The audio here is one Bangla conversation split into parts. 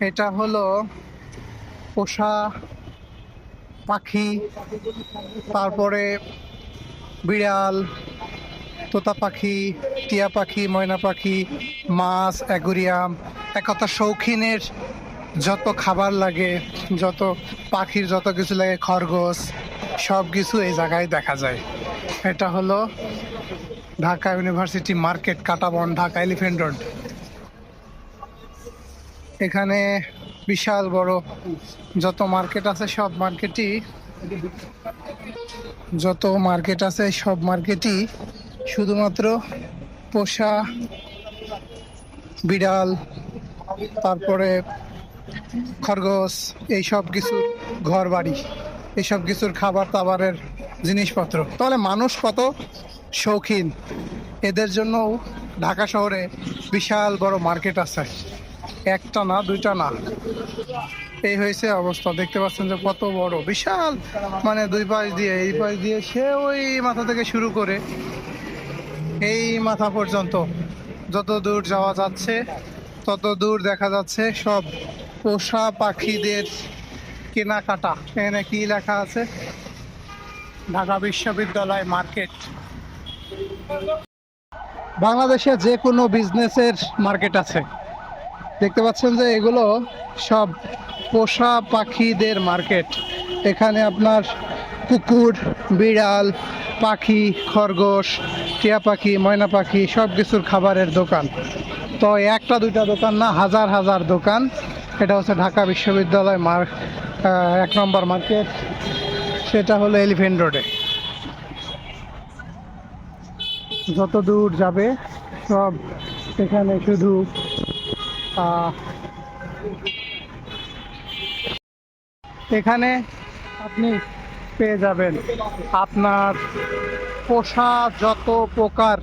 এটা হলো পোষা পাখি, তারপরে বিড়াল, তোতা পাখি, টিয়া পাখি, ময়না পাখি, মাছ, অ্যাকুরিয়াম এক কথা শৌখিনের যত খাবার লাগে, যত পাখির যত কিছু লাগে, খরগোশ সব কিছু এই জায়গায় দেখা যায়। এটা হলো Dhaka university market, Katabon, Dhaka elephant road. এখানে বিশাল বড় যত মার্কেট আছে সব মার্কেটই যত মার্কেট আছে সব মার্কেটই শুধুমাত্র পোষা, বিড়াল, তারপরে খরগোশ, এই সব কিছুর ঘর বাড়ি এইসব কিছুর খাবার দাবারের জিনিসপত্র। তাহলে মানুষ কত শৌখিন। এদের জন্য ঢাকা শহরে বিশাল বড় মার্কেট আছে। একটা না, দুইটা না। এই হয়েছে অবস্থা। দেখতে পাচ্ছেন যে কত বড়, বিশাল। মানে দুই পাশ দিয়ে, এই পাশ দিয়ে সে ওই মাথা থেকে শুরু করে এই মাথা পর্যন্ত। যত দূর যাওয়া যাচ্ছে, তত দূর দেখা যাচ্ছে সব পোষা পাখিদের কেনাকাটা। এখানে কি লেখা আছে? ঢাকা বিশ্ববিদ্যালয় মার্কেট। বাংলাদেশে যে কোনো বিজনেসের মার্কেট আছে। দেখতে পাচ্ছেন যে এগুলো সব পোষা পাখিদের মার্কেট। এখানে আপনার কুকুর, বিড়াল, পাখি, খরগোশ, টিয়া পাখি, ময়না পাখি সব কিছুর খাবারের দোকান। তো একটা দুইটা দোকান না, হাজার হাজার দোকান। এটা হচ্ছে ঢাকা বিশ্ববিদ্যালয় মার এক নম্বর মার্কেট। সেটা হলো এলিফেন্ট রোডে। যত দূর যাবে সব এখানে শুধু এখানে আপনি পেয়ে যাবেন আপনার পোষা যত প্রকার,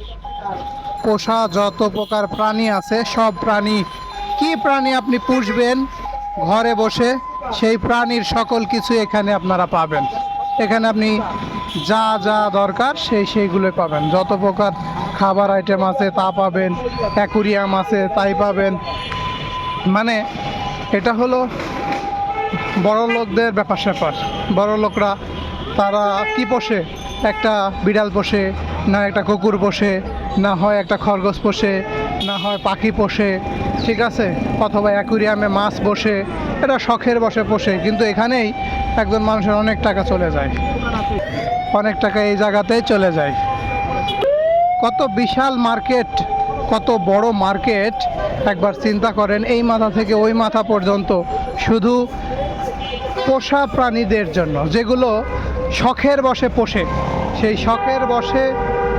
পোষা যত প্রকার প্রাণী আছে, সব প্রাণী, কি প্রাণী আপনি পুষবেন ঘরে বসে, সেই প্রাণীর সকল কিছু এখানে আপনারা পাবেন। এখানে আপনি যা যা দরকার সেই, সেইগুলো পাবেন। যত প্রকার খাবার আইটেম আছে তা পাবেন, অ্যাকুরিয়াম আছে তাই পাবেন। মানে এটা হলো বড় লোকদের ব্যাপার স্যাপার। বড় লোকরা তারা কি পোষে? একটা বিড়াল পোষে, না একটা কুকুর পোষে, না হয় একটা খরগোশ পোষে, না হয় পাখি পোষে, ঠিক আছে? অথবা অ্যাকুরিয়ামে মাছ বসে, এটা শখের বসে পোষে, কিন্তু এখানেই একজন মানুষের অনেক টাকা চলে যায়। অনেক টাকা এই জায়গাতেই চলে যায়। কত বিশাল মার্কেট, কত বড় মার্কেট একবার চিন্তা করেন, এই মাথা থেকে ওই মাথা পর্যন্ত শুধু পোষা প্রাণীদের জন্য, যেগুলো শখের বসে পোষে। সেই শখের বসে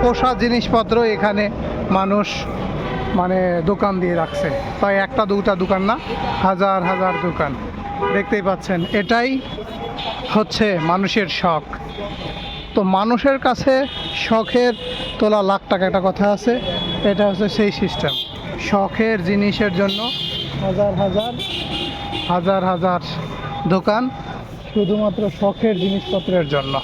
পোষা জিনিসপত্র এখানে মানুষ মানে দোকান দিয়ে রাখছে। তাই একটা দুটা দোকান না, হাজার হাজার দোকান। দেখতেই পাচ্ছেন, এটাই হচ্ছে মানুষের শখ। তো মানুষের কাছে শখের তোলা লাখ টাকা, একটা কথা আছে এটা হচ্ছে সেই সিস্টেম। শখের জিনিসের জন্য হাজার হাজার হাজার হাজার দোকান শুধুমাত্র শখের জিনিসপত্রের জন্য।